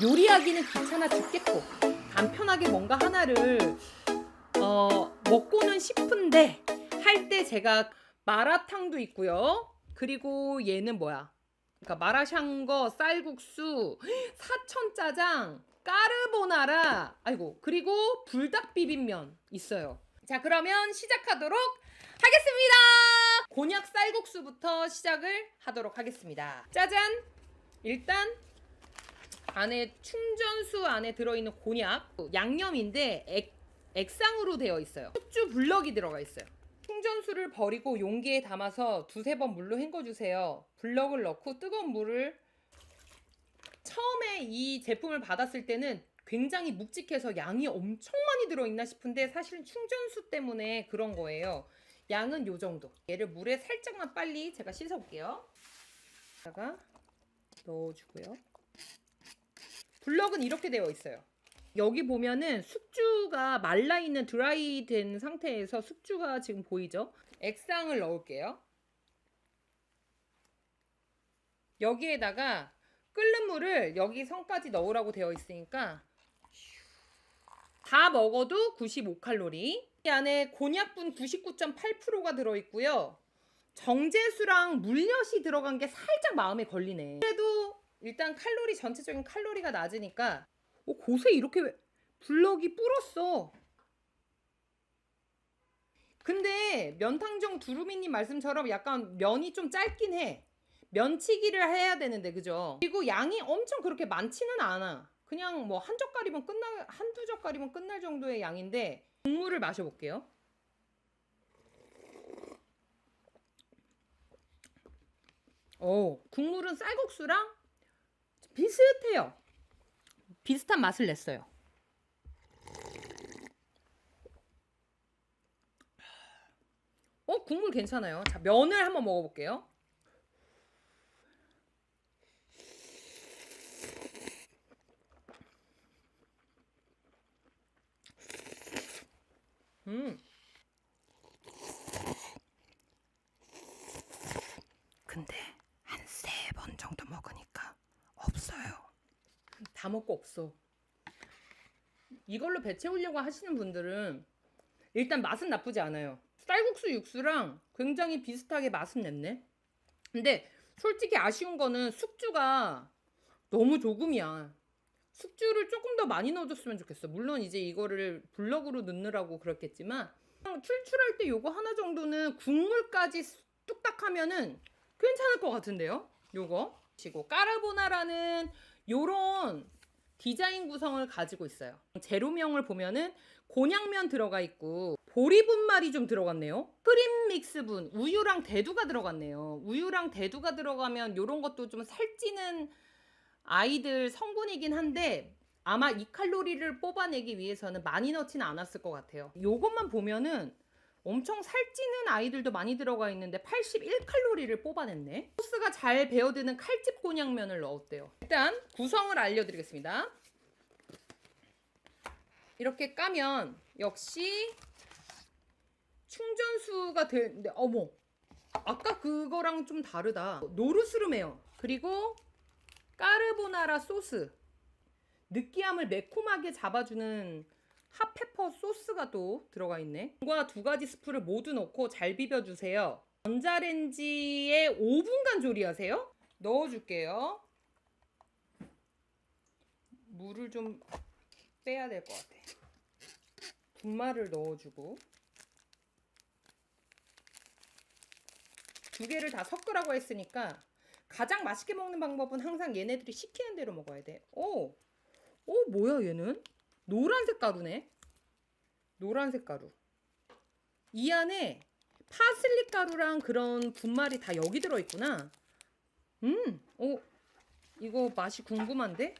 요리하기는 귀찮아 죽겠고 간편하게 뭔가 하나를 어, 먹고는 싶은데 할 때 제가 마라탕도 있고요. 그리고 얘는 뭐야? 그러니까 마라샹궈, 쌀국수, 사천짜장, 까르보나라, 아이고 그리고 불닭 비빔면 있어요. 자 그러면 시작하도록 하겠습니다. 곤약 쌀국수부터 시작을 하도록 하겠습니다. 짜잔. 일단 안에 충전수 안에 들어있는 곤약 양념인데 액, 액상으로 되어 있어요. 숙주 블럭이 들어가 있어요. 충전수를 버리고 용기에 담아서 두세 번 물로 헹궈주세요. 블럭을 넣고 뜨거운 물을 처음에 이 제품을 받았을 때는 굉장히 묵직해서 양이 엄청 많이 들어있나 싶은데 사실은 충전수 때문에 그런 거예요. 양은 요 정도. 얘를 물에 살짝만 빨리 제가 씻어볼게요. 다가 넣어주고요. 블럭은 이렇게 되어 있어요. 여기 보면은 숙주가 말라 있는 드라이 된 상태에서 숙주가 지금 보이죠? 액상을 넣을게요. 여기에다가 끓는 물을 여기 선까지 넣으라고 되어 있으니까 다 먹어도 95칼로리. 이 안에 곤약분 99.8%가 들어 있고요. 정제수랑 물엿이 들어간 게 살짝 마음에 걸리네. 그래도 일단 칼로리 전체적인 칼로리가 낮으니까 어, 곳에 이렇게 왜- 블럭이 불었어. 근데 면탕정 두루미님 말씀처럼 약간 면이 좀 짧긴 해. 면치기를 해야 되는데 그죠? 그리고 양이 엄청 그렇게 많지는 않아. 그냥 뭐 한 젓갈이면 끝날 한두 젓갈이면 끝날 정도의 양인데 국물을 마셔볼게요. 오, 국물은 쌀국수랑 비슷해요. 비슷한 맛을 냈어요. 어, 국물 괜찮아요. 자, 면을 한번 먹어볼게요. 음. 근데 한 세 번 정도 먹으니까 없어요. 다 먹고 없어. 이걸로 배 채우려고 하시는 분들은 일단 맛은 나쁘지 않아요. 쌀국수 육수랑 굉장히 비슷하게 맛은 냈네. 근데 솔직히 아쉬운 거는 숙주가 너무 조금이야. 숙주를 조금 더 많이 넣어줬으면 좋겠어. 물론 이제 이거를 블럭으로 넣느라고 그렇겠지만 출출할 때 요거 하나 정도는 국물까지 뚝딱 하면은 괜찮을 것 같은데요? 요거. 그리고 까르보나라는 요런 디자인 구성을 가지고 있어요. 재료명을 보면은 곤약면 들어가 있고 보리분말이 좀 들어갔네요. 크림 믹스분, 우유랑 대두가 들어갔네요. 우유랑 대두가 들어가면 요런 것도 좀 살찌는 아이들 성분이긴 한데 아마 이 칼로리를 뽑아내기 위해서는 많이 넣지는 않았을 것 같아요. 요것만 보면은 엄청 살찌는 아이들도 많이 들어가 있는데 81칼로리를 뽑아냈네. 소스가 잘 배어드는 칼집 곤약면을 넣었대요. 일단 구성을 알려드리겠습니다. 이렇게 까면 역시 충전수가 되는데 어머 아까 그거랑 좀 다르다. 노르스름해요. 그리고 까르보나라 소스 느끼함을 매콤하게 잡아주는 핫페퍼 소스가 또 들어가 있네. 과두 가지 스프를 모두 넣고 잘 비벼주세요. 전자레인지에 5분간 조리하세요. 넣어줄게요. 물을 좀 빼야 될 것 같아. 분말을 넣어주고 두 개를 다 섞으라고 했으니까 가장 맛있게 먹는 방법은 항상 얘네들이 시키는 대로 먹어야 돼. 오, 오 뭐야 얘는? 노란색 가루네. 노란색 가루. 이 안에 파슬리 가루랑 그런 분말이 다 여기 들어 있구나. 음, 오, 이거 맛이 궁금한데?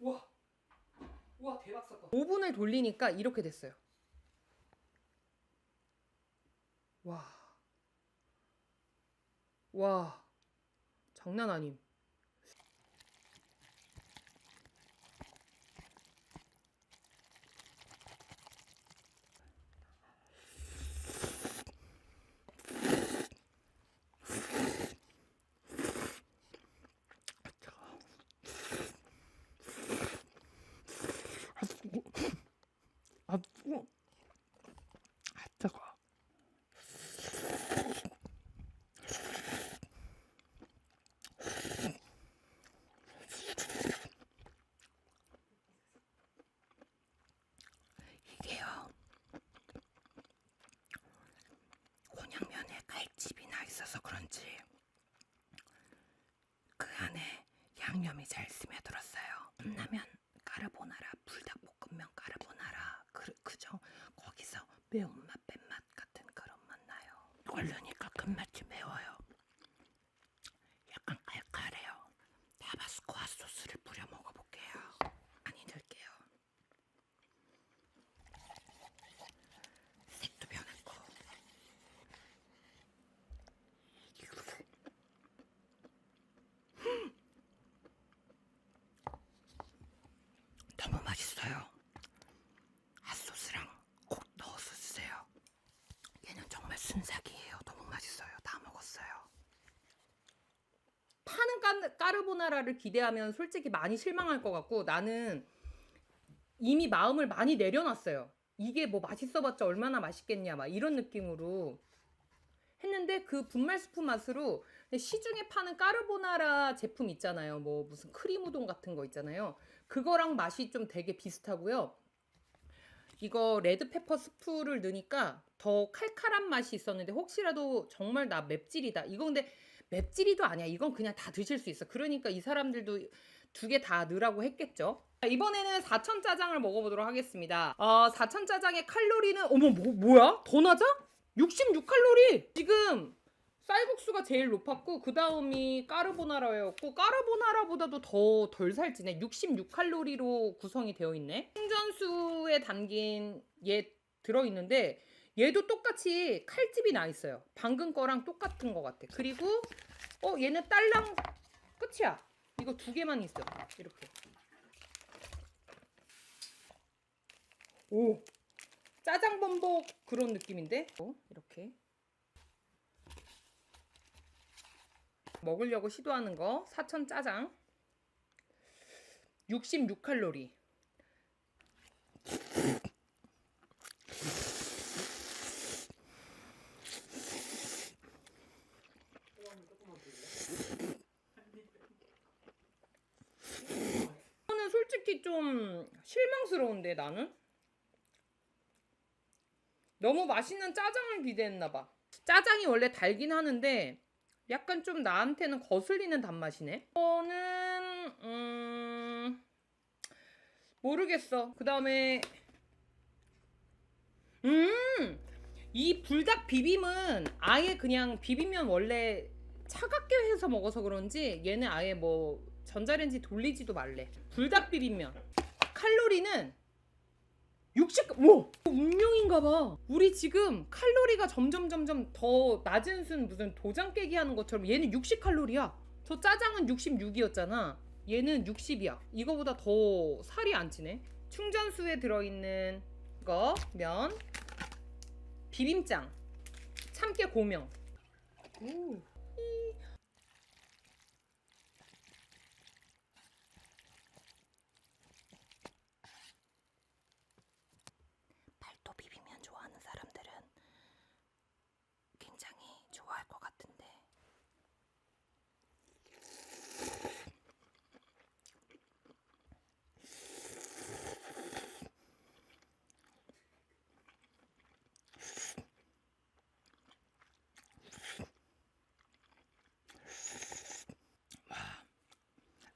와, 와 대박 사건. 오븐을 돌리니까 이렇게 됐어요. 와, 와, 장난 아님. 있어서 그런지 그 안에 양념이 잘 스며들었어요. 라면 까르보나라, 불닭볶음면 까르보나라, 그, 그죠? 거기서 매운 맛있어요. 핫소스랑 꼭 넣어서 주세요. 얘는 정말 순삭이에요. 너무 맛있어요. 다 먹었어요. 파는 까, 까르 보나라를 기대하면 솔직히 많이 실망할 것 같고 나는 이미 마음을 많이 내려놨어요. 이게 뭐 맛있어봤자 얼마나 맛있겠냐 막 이런 느낌으로 했는데 그 분말 스프 맛으로 시중에 파는 까르보나라 제품 있잖아요. 뭐 무슨 크림 우동 같은 거 있잖아요. 그거랑 맛이 좀 되게 비슷하고요. 이거 레드페퍼 스프를 넣으니까 더 칼칼한 맛이 있었는데 혹시라도 정말 나 맵찔이다. 이거 근데 맵찔이도 아니야. 이건 그냥 다 드실 수 있어. 그러니까 이 사람들도 두 개 다 넣으라고 했겠죠. 자, 이번에는 4천 짜장을 먹어보도록 하겠습니다. 어, 4천 짜장의 칼로리는 어머 뭐, 뭐야? 더 낮아? 66칼로리. 지금 쌀국수가 제일 높았고 그 다음이 까르보나라였고 까르보나라보다도 더 덜 살찌네. 66칼로리로 구성이 되어 있네. 충전수에 담긴 얘 들어있는데 얘도 똑같이 칼집이 나 있어요. 방금 거랑 똑같은 것 같아. 그리고 어 얘는 딸랑 끝이야. 이거 두 개만 있어. 이렇게. 오. 짜장 범벅 그런 느낌인데? 어, 이렇게 먹으려고 시도하는 거. 사천 짜장. 66칼로리. 저는 솔직히 좀 실망스러운데 나는? 너무 맛있는 짜장을 기대했나 봐. 짜장이 원래 달긴 하는데 약간 좀 나한테는 거슬리는 단맛이네. 이거는 음 모르겠어. 그 다음에 음 이 불닭 비빔은 아예 그냥 비빔면 원래 차갑게 해서 먹어서 그런지 얘는 아예 뭐 전자레인지 돌리지도 말래. 불닭 비빔면 칼로리는 60, 뭐 운명인가 봐. 우리 지금 칼로리가 점점 점점 더 낮은 순 무슨 도장 깨기 하는 것처럼 얘는 60 칼로리야. 저 짜장은 66이었잖아. 얘는 60이야. 이거보다 더 살이 안 찌네. 충전수에 들어있는 거, 면, 비빔장, 참깨 고명. 오. 팔도 비빔면 좋아하는 사람들은 굉장히 좋아할 것 같은데.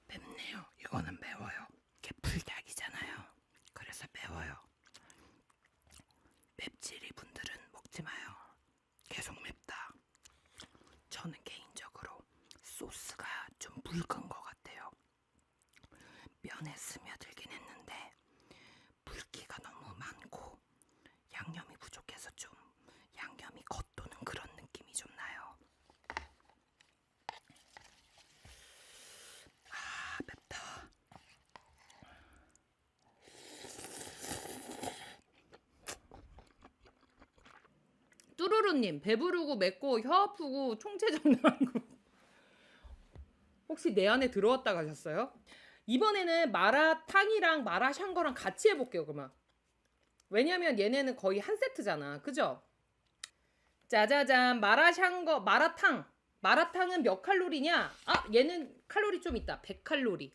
맵네요. 이거는 매워요. 이게 불닭이잖아요. 그래서 매워요. 맵찔이 분들은 먹지 마요. 계속 맵다. 저는 개인적으로 소스가 좀 묽은 것 같아요. 면에 스며들긴 했는데 물기가 너무 많고 양념이 부족해서 좀 양념이 겉도는 그런 느낌이 좀 나요. 아. 뚜루루님 배부르고 맵고 혀 아프고 총체적나고 혹시 내 안에 들어왔다 가셨어요? 이번에는 마라탕이랑 마라샹궈랑 같이 해볼게요 그러면 왜냐면 얘네는 거의 한 세트잖아 그죠? 짜자잔 마라샹궈 마라탕 마라탕은 몇 칼로리냐? 아 얘는 칼로리 좀 있다 100칼로리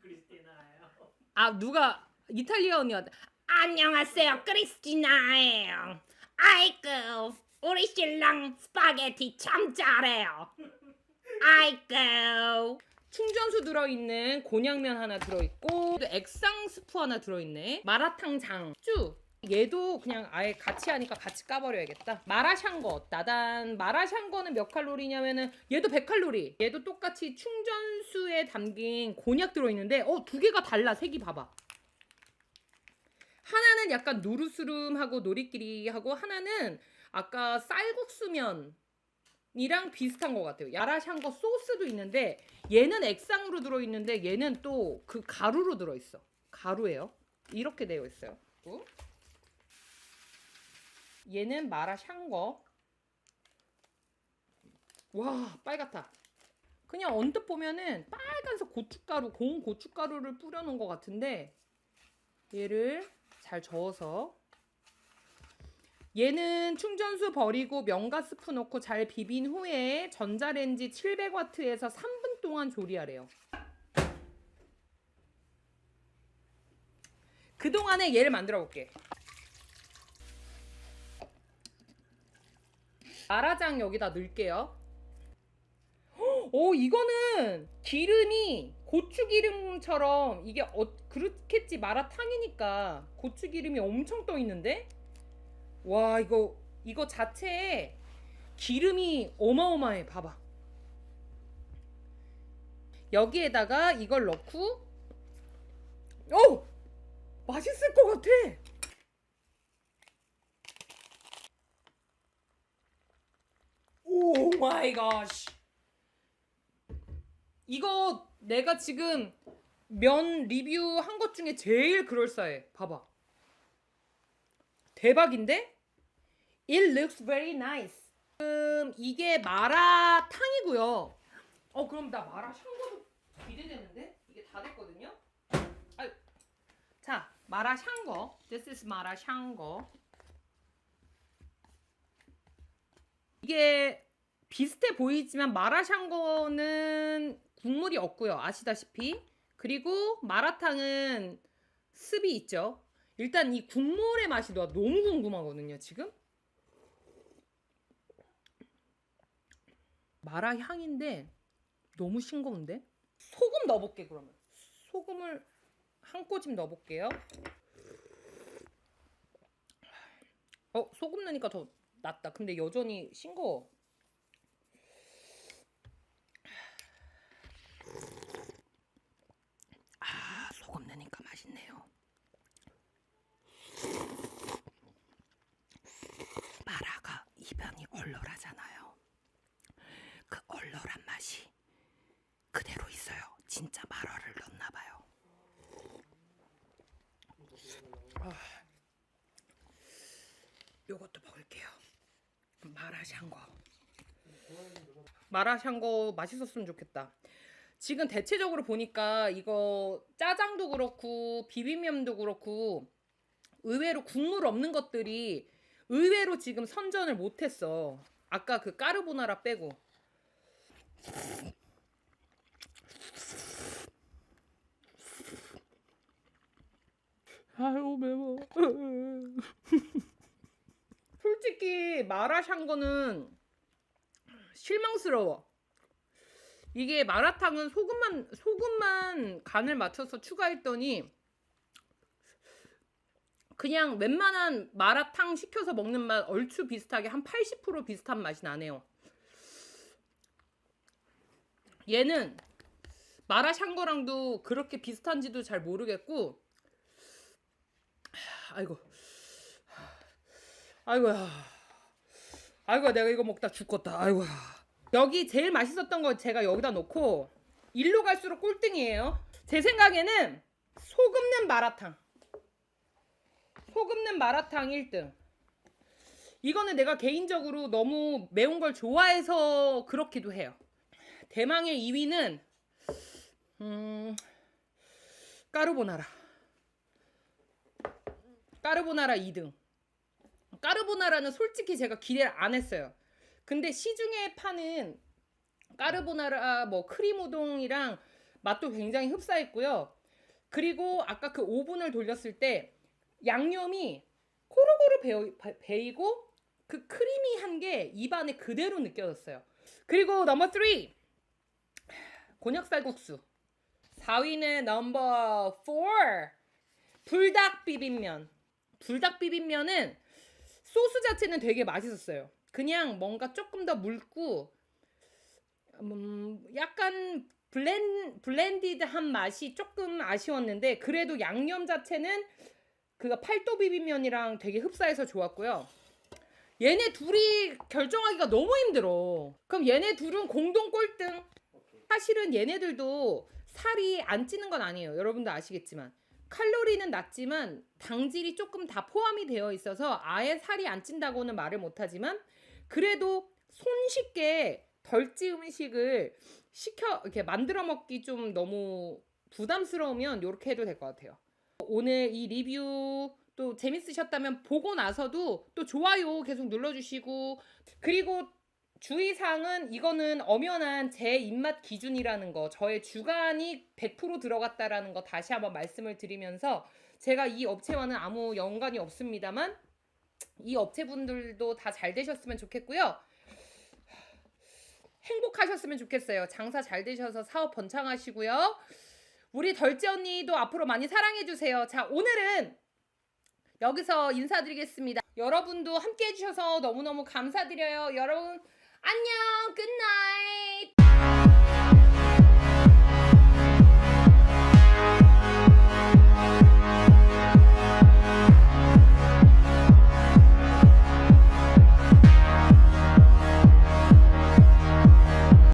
크리스티나예요. 아 누가 이탈리아 언니가 안녕하세요 크리스티나예요 아이고 우리 신랑 스파게티 참 잘해요 아이고 충전수 들어있는 곤약면 하나 들어있고 또 액상 스프 하나 들어있네. 마라탕 장 쭈. 얘도 그냥 아예 같이 하니까 같이 까버려야겠다. 마라샹궈. 나단 마라샹궈는 몇 칼로리냐면은 얘도 100칼로리. 얘도 똑같이 충전수에 담긴 곤약 들어있는데 어 두 개가 달라. 색이 봐봐. 하나는 약간 누르스름하고 노리끼리하고 하나는 아까 쌀국수면 이랑 비슷한 것 같아요. 야라샹궈 소스도 있는데 얘는 액상으로 들어있는데 얘는 또 그 가루로 들어있어. 가루예요. 이렇게 되어 있어요. 또. 얘는 마라샹궈. 와 빨갛다. 그냥 언뜻 보면은 빨간색 고춧가루, 고운 고춧가루를 뿌려놓은 것 같은데 얘를 잘 저어서 얘는 충전수 버리고 명가 스프 넣고 잘 비빈 후에 전자레인지 700와트에서 3분 동안 조리하래요. 그동안에 얘를 만들어 볼게. 마라장 여기다 넣을게요. 오 이거는 기름이 고추 기름처럼 이게 어, 그렇겠지 마라탕이니까 고추 기름이 엄청 떠 있는데 와 이거 이거 자체에 기름이 어마어마해 봐봐. 여기에다가 이걸 넣고 오 맛있을 것 같아! 오 마이 갓! 이거 내가 지금 면 리뷰 한 것 중에 제일 그럴싸해 봐봐 대박인데? It looks very nice. 지금 이게 마라탕이고요. 어 그럼 나 마라 샹궈도 기대되는데? 이게 다 됐거든요. 아유. 자 마라 샹궈. This is 마라 샹궈. 이게 비슷해 보이지만 마라 샹궈는 국물이 없고요. 아시다시피. 그리고 마라탕은 습이 있죠. 일단 이 국물의 맛이 나 너무 궁금하거든요, 지금. 마라 향인데 너무 싱거운데? 소금 넣어볼게 그러면. 소금을 한 꼬집 넣어볼게요. 어, 소금 넣으니까 더 낫다. 근데 여전히 싱거워. 아, 소금 넣으니까 맛있네요. 마라가 이변이 얼얼하잖아요. 그 얼얼한 맛이 그대로 있어요. 진짜 마라를 넣나 봐요. 아, 요것도 먹을게요. 마라샹궈. 마라샹궈 맛있었으면 좋겠다. 지금 대체적으로 보니까 이거 짜장도 그렇고 비빔면도 그렇고 의외로 국물 없는 것들이 의외로 지금 선전을 못했어. 아까 그 까르보나라 빼고. 아유 매워. 솔직히 마라샹궈는 실망스러워. 이게 마라탕은 소금만 소금만 간을 맞춰서 추가했더니 그냥 웬만한 마라탕 시켜서 먹는 맛 얼추 비슷하게 한 80% 비슷한 맛이 나네요. 얘는 마라샹궈랑도 그렇게 비슷한지도 잘 모르겠고 아이고 아이고야. 아이고 내가 이거 먹다 죽겠다. 아이고 여기 제일 맛있었던 거 제가 여기다 놓고 일로 갈수록 꼴등이에요. 제 생각에는 소금 넣은 마라탕. 소금 넣은 마라탕 1등. 이거는 내가 개인적으로 너무 매운 걸 좋아해서 그렇기도 해요 대망의 2위는 음 까르보나라 까르보나라 2등 까르보나라는 솔직히 제가 기대를 안 했어요. 근데 시중에 파는 까르보나라 뭐 크림 우동이랑 맛도 굉장히 흡사했고요. 그리고 아까 그 오븐을 돌렸을 때 양념이 바- 배이고 그 크리미한 게 입안에 그대로 느껴졌어요. 그리고 넘버 3 곤약쌀국수. 4위는 넘버 4. 불닭 비빔면. 불닭 비빔면은 소스 자체는 되게 맛있었어요. 그냥 뭔가 조금 더 묽고 음, 약간 블렌 블렌디드한 맛이 조금 아쉬웠는데 그래도 양념 자체는 그 팔도 비빔면이랑 되게 흡사해서 좋았고요. 얘네 둘이 결정하기가 너무 힘들어. 그럼 얘네 둘은 공동 꼴등. 사실은 얘네들도 살이 안 찌는 건 아니에요. 여러분도 아시겠지만 칼로리는 낮지만 당질이 조금 다 포함이 되어 있어서 아예 살이 안 찐다고는 말을 못하지만 그래도 손쉽게 덜찌 음식을 시켜 이렇게 만들어 먹기 좀 너무 부담스러우면 이렇게 해도 될 것 같아요. 오늘 이 리뷰 또 재밌으셨다면 보고 나서도 또 좋아요 계속 눌러주시고 그리고 주의사항은 이거는 엄연한 제 입맛 기준이라는 거 저의 주관이 100% 들어갔다라는 거 다시 한번 말씀을 드리면서 제가 이 업체와는 아무 연관이 없습니다만 이 업체분들도 다 잘 되셨으면 좋겠고요. 행복하셨으면 좋겠어요. 장사 잘 되셔서 사업 번창하시고요. 우리 덜지 언니도 앞으로 많이 사랑해 주세요. 자, 오늘은 여기서 인사드리겠습니다. 여러분도 함께 해주셔서 너무너무 감사드려요. 여러분, 안녕, 굿나잇!